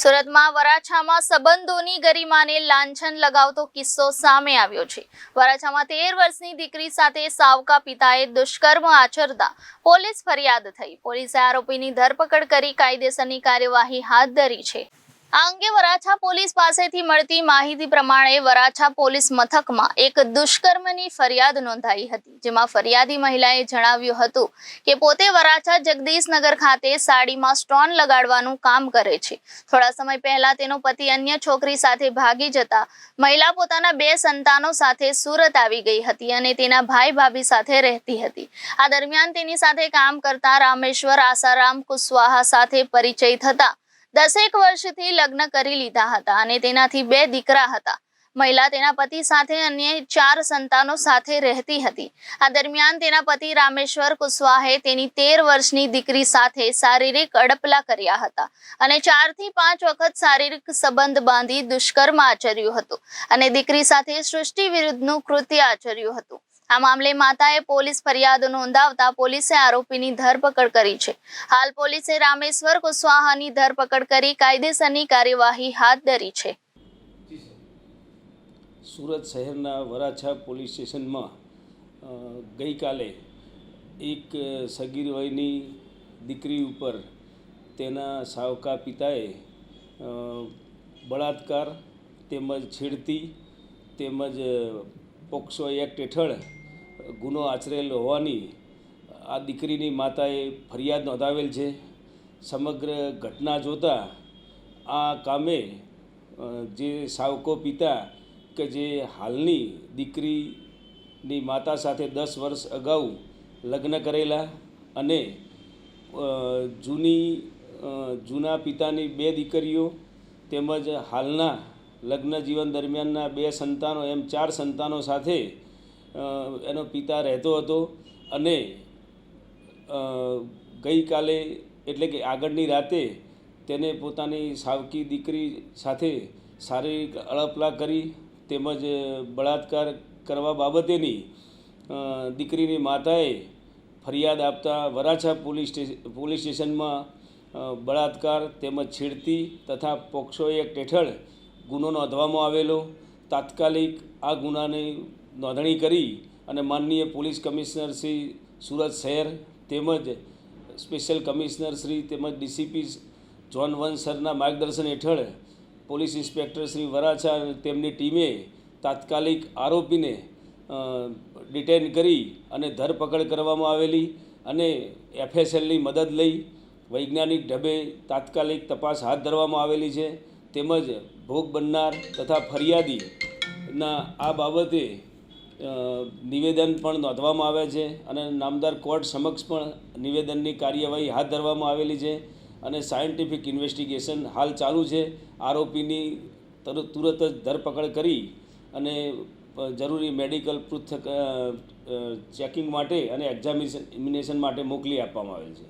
સુરતમાં વરાછામાં સંબંધોની ગરિમાને લાંછન લગાવતો કિસ્સો સામે આવ્યો છે. વરાછામાં તેર વર્ષની દીકરી સાથે સાવકા પિતાએ દુષ્કર્મ આચરતા પોલીસ ફરિયાદ થઈ. પોલીસે આરોપીની ધરપકડ કરી કાયદેસરની કાર્યવાહી હાથ ધરી છે. આ અંગે વરાછા પોલીસ પાસેથી મળતી માહિતી પ્રમાણે વરાછા પોલીસ મથકમાં એક દુષ્કર્મની ફરિયાદ નોંધાઈ હતી. જેમાં ફરિયાદી મહિલાએ જણાવ્યું હતું કે પોતે વરાછા જગદીશનગર ખાતે સાડીમાં સ્ટોન લગાડવાનું કામ કરે છે. થોડા સમય પહેલા તેનો પતિ અન્ય છોકરી સાથે ભાગી જતા મહિલા પોતાના બે સંતાનો સાથે સુરત આવી ગઈ હતી અને તેના ભાઈ ભાભી સાથે રહેતી હતી. આ દરમિયાન તેની સાથે કામ કરતા રામેશ્વર આસારામ કુશવાહા સાથે પરિચય થતા દસેક વર્ષથી લગ્ન કરી લીધા હતા અને તેનાથી બે દીકરા હતા. મહિલા તેના પતિ સાથે અન્ય ચાર સંતાનો સાથે રહેતી હતી. આ દરમિયાન તેના પતિ રામેશ્વર કુશવાહે તેની તેર વર્ષની દીકરી સાથે શારીરિક અડપલા કર્યા હતા અને ચારથી પાંચ વખત શારીરિક સંબંધ બાંધી દુષ્કર્મ આચર્યું હતું અને દીકરી સાથે સૃષ્ટિ વિરુદ્ધનું કૃત્ય આચર્યું હતું. આ મામલે માતાએ પોલીસ ફરિયાદ નોંધાવતા પોલીસે આરોપીની ધરપકડ કરી છે. હાલ પોલીસે રામેશ્વર કુશવાહાની ધરપકડ કરી કાયદેસરની કાર્યવાહી હાથ ધરી છે. સુરત શહેરના વરાછા પોલીસ સ્ટેશનમાં ગઈકાલે એક સગીર વયની દીકરી ઉપર તેના સાવકા પિતાએ બળાત્કાર તેમજ છેડતી તેમજ પોક્સો એક્ટ હેઠળ ગુનો આચરેલ હોવાની આ દીકરીની માતાએ ફરિયાદ નોંધાવેલ છે. સમગ્ર ઘટના જોતાં આ કામે જે સાવકો પિતા કે જે હાલની દીકરીની માતા સાથે દસ વર્ષ અગાઉ લગ્ન કરેલા અને જૂની જૂના પિતાની બે દીકરીઓ તેમજ હાલના લગ્ન જીવન દરમિયાનના બે સંતાનો એમ ચાર સંતાનો સાથે એનો પિતા રહેતો હતો અને ગઈકાલે એટલે કે આગળની રાતે તેને પોતાની સાવકી દીકરી સાથે શારીરિક અળપલા કરી તેમજ બળાત્કાર કરવા બાબતેની દીકરીની માતાએ ફરિયાદ આપતા વરાછા પોલીસ સ્ટેશન પોલીસ સ્ટેશનમાં બળાત્કાર તેમજ છેડતી તથા પોક્સો એક્ટ હેઠળ ગુનો નોંધવામાં આવેલો. તાત્કાલિક આ ગુનાની નોંધણી કરી અને માનનીય પોલીસ કમિશનર શ્રી સુરત શહેર તેમજ સ્પેશિયલ કમિશનર શ્રી તેમજ ડીસીપી જોન વન સરના માર્ગદર્શન હેઠળ પોલીસ ઇન્સ્પેક્ટર શ્રી વરાછા અને તેમની ટીમે તાત્કાલિક આરોપીને ડિટેન કરી અને ધરપકડ કરવામાં આવેલી અને એફએસએલની મદદ લઈ વૈજ્ઞાનિક ઢબે તાત્કાલિક તપાસ હાથ ધરવામાં આવેલી છે. તેમજ ભોગ બનનાર તથા ફરિયાદીના આ બાબતે નિવેદન પણ નોંધવામાં આવે છે અને નામદાર કોર્ટ સમક્ષ પણ નિવેદનની કાર્યવાહી હાથ ધરવામાં આવેલી છે અને સાયન્ટિફિક ઇન્વેસ્ટિગેશન હાલ ચાલુ છે. આરોપીની તરત જ ધરપકડ કરી અને જરૂરી મેડિકલ પૃથક ચેકિંગ માટે અને એક્ઝામિનેશન માટે મોકલી આપવામાં આવેલ છે.